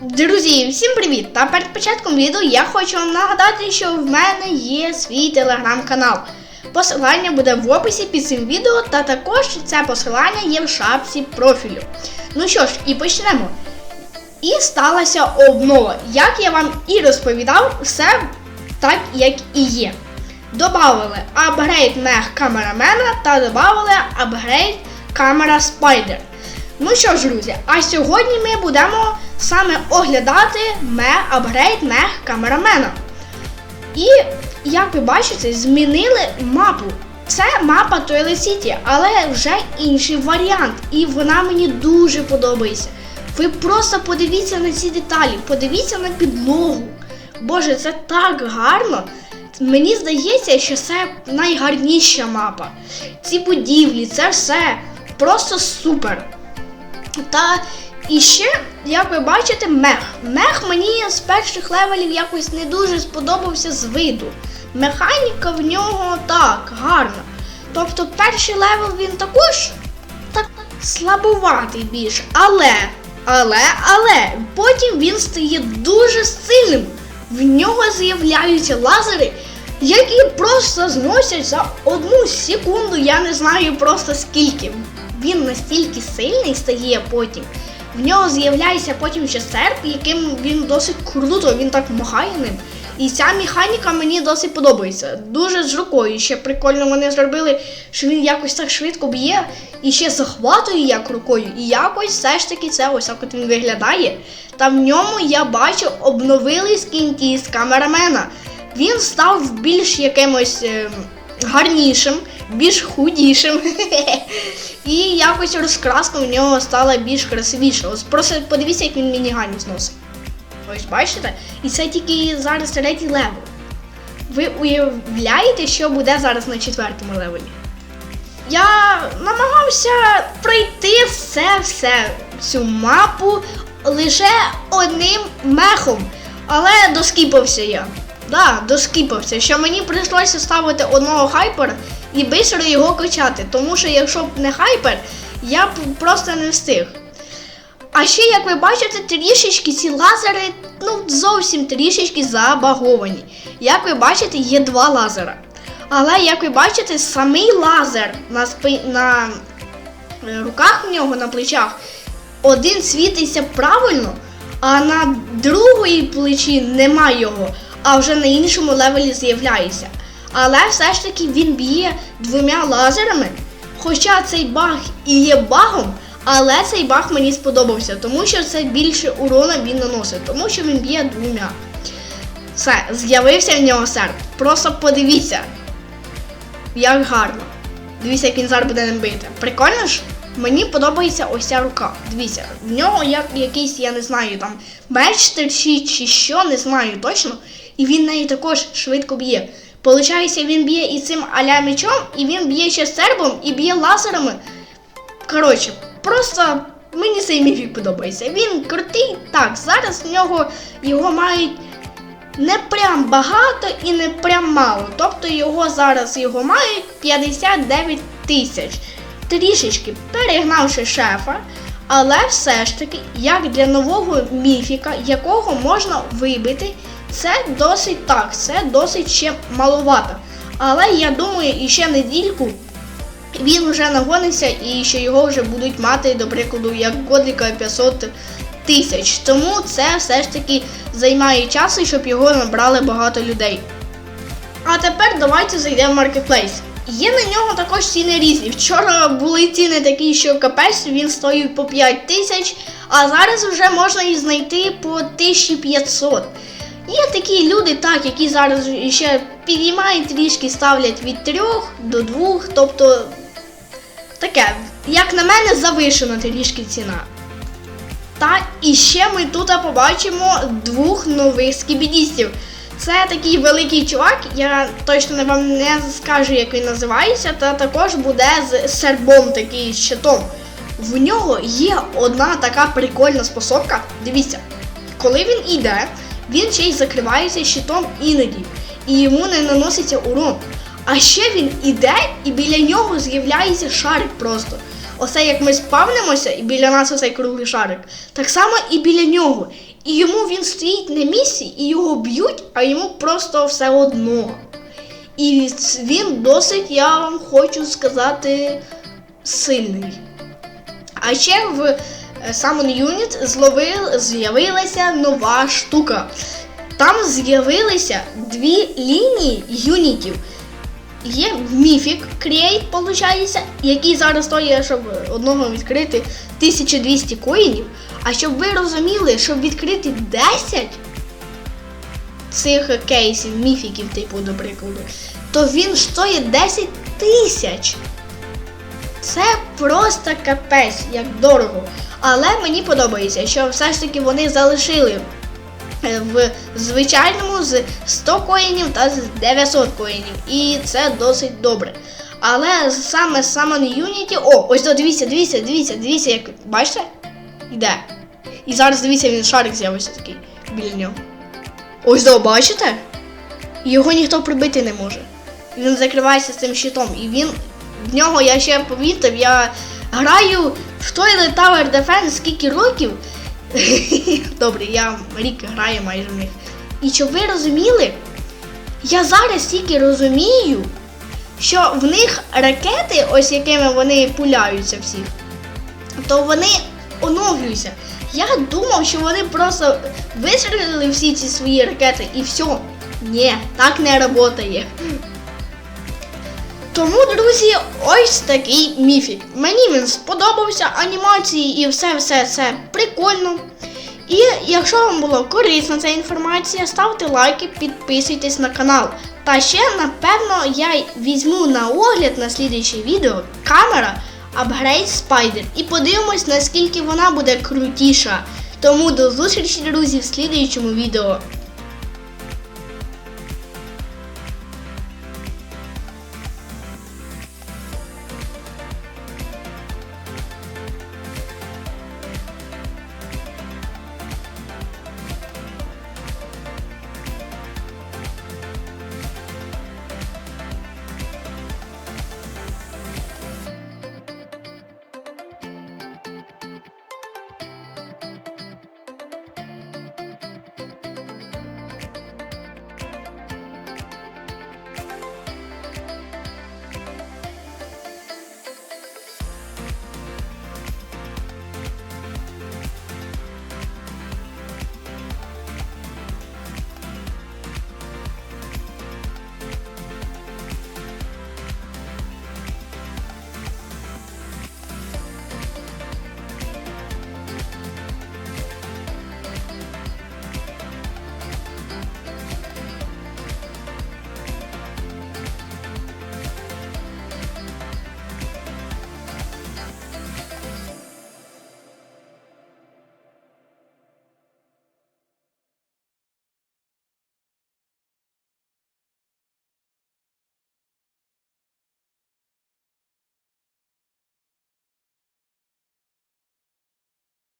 Друзі, всім привіт! Та перед початком відео я хочу вам нагадати, що в мене є свій телеграм-канал. Посилання буде в описі під цим відео, та також це посилання є в шапці профілю. Ну що ж, і почнемо. І сталася обнова. Як я вам і розповідав, все так, як і є. Добавили апгрейд мех камерамена та додали апгрейд камера спайдер. Ну що ж, друзі, а сьогодні ми будемо саме оглядати ме апгрейд мех камерамена. І як ви бачите, змінили мапу. Це мапа Toilet City, але вже інший варіант. І вона мені дуже подобається. Ви просто подивіться на ці деталі, подивіться на підлогу. Боже, це так гарно. Мені здається, що це найгарніша мапа. Ці будівлі, це все просто супер. Та і ще, як ви бачите, мех. Мех мені з перших левелів якось не дуже сподобався з виду. Механіка в нього так, гарна. Тобто перший левел він також так слабуватий більш. Але, але, але, потім він стає дуже сильним. В нього з'являються лазери, які просто зносять за одну секунду, я не знаю просто скільки. Він настільки сильний стає потім. В нього з'являється потім ще серп, яким він досить круто, він так махає ним. І ця механіка мені досить подобається. Дуже з рукою. Ще прикольно вони зробили, що він якось так швидко б'є і ще захватує як рукою. І якось все ж таки це ось так от він виглядає. Та в ньому я бачу обновили скінті з камерамена. Він став більш якимось е, гарнішим, більш худішим. І якось розкраска в нього стала більш красивіша. Ось просто подивіться, як він мініганів зносить. Ось бачите? І це тільки зараз третій левел. Ви уявляєте, що буде зараз на четвертому левелі? Я намагався пройти все-все цю мапу лише одним мехом. Але доскіпався я. Да, доскіпався, що мені прийшлося ставити одного хайпера і бистро його качати. Тому що якщо б не хайпер, я б просто не встиг. А ще, як ви бачите, трішечки ці лазери, ну зовсім трішечки забаговані. Як ви бачите, є два лазера. Але як ви бачите, самий лазер на, спи... на е, руках в нього на плечах один світиться правильно, а на другої плечі нема його, а вже на іншому левелі з'являється. Але все ж таки він б'є двома лазерами. Хоча цей баг і є багом, але цей баг мені сподобався, тому що це більше урона він наносить, тому що він б'є двома. Все, з'явився в нього серп. Просто подивіться, як гарно. Дивіться, як він зараз буде ним бити. Прикольно ж? Мені подобається ось ця рука. Дивіться, в нього як якийсь, я не знаю, там меч терчить чи що, не знаю точно. І він неї також швидко б'є. Получається, він б'є і цим аля мечом, і він б'є ще сербом, і б'є лазерами. Коротше, просто мені цей міфік подобається. Він крутий. Так, зараз в нього його мають не прям багато і не прям мало. Тобто його зараз його мають 59 тисяч. Трішечки перегнавши шефа, але все ж таки, як для нового міфіка, якого можна вибити, це досить так, це досить ще маловато. Але я думаю, іще недільку він вже нагониться і що його вже будуть мати, до прикладу, як Годліка 500 тисяч. Тому це все ж таки займає час, щоб його набрали багато людей. А тепер давайте зайдемо в маркетплейс. Є на нього також ціни різні. Вчора були ціни такі, що капець, він стоїть по 5 тисяч, а зараз вже можна і знайти по 1500. Є такі люди, так, які зараз ще підіймають трішки, ставлять від 3 до 2, тобто таке, як на мене, завишена трішки ціна. Та і ще ми тут побачимо двох нових скібідістів. Це такий великий чувак, я точно вам не скажу, як він називається, та також буде з сербом такий щитом. В нього є одна така прикольна способка. Дивіться, коли він іде, він ще й закривається щитом іноді, і йому не наноситься урон. А ще він іде, і біля нього з'являється шарик просто. Оце як ми спавнимося, і біля нас оцей круглий шарик. Так само і біля нього. І йому він стоїть на місці, і його б'ють, а йому просто все одно. І він досить, я вам хочу сказати, сильний. А ще в Summon Unit з'явилася нова штука. Там з'явилися дві лінії юнітів. Є Mythic Create, виходить, який зараз стоїть, щоб одного відкрити 1200 коїнів. А щоб ви розуміли, щоб відкрити 10 цих кейсів, міфіків, типу, до прикладу, то він стоїть 10 тисяч. Це просто капець, як дорого. Але мені подобається, що все ж таки вони залишили е, в звичайному з 100 коїнів та з 900 коїнів. І це досить добре. Але саме Summon Unity. О, ось то дивіться, дивіться, дивіться, дивіться, як бачите? Йде. І зараз дивіться, він шарик з'явився такий біля нього. Ось то, бачите? Його ніхто прибити не може. Він закривається цим щитом. І він. В нього я ще помітив, я граю в Toilet Tower Defense скільки років. Добре, я рік граю майже в них. І щоб ви розуміли, я зараз тільки розумію, що в них ракети, ось якими вони пуляються всіх, то вони оновлюються. Я думав, що вони просто вистрілили всі ці свої ракети і все. Ні, так не працює. Тому, друзі, ось такий міфік. Мені він сподобався, анімації і все-все це прикольно. І якщо вам була корисна ця інформація, ставте лайки, підписуйтесь на канал. Та ще, напевно, я візьму на огляд на слідуюче відео камера Upgrade Spider і подивимось, наскільки вона буде крутіша. Тому до зустрічі, друзі, в слідуючому відео.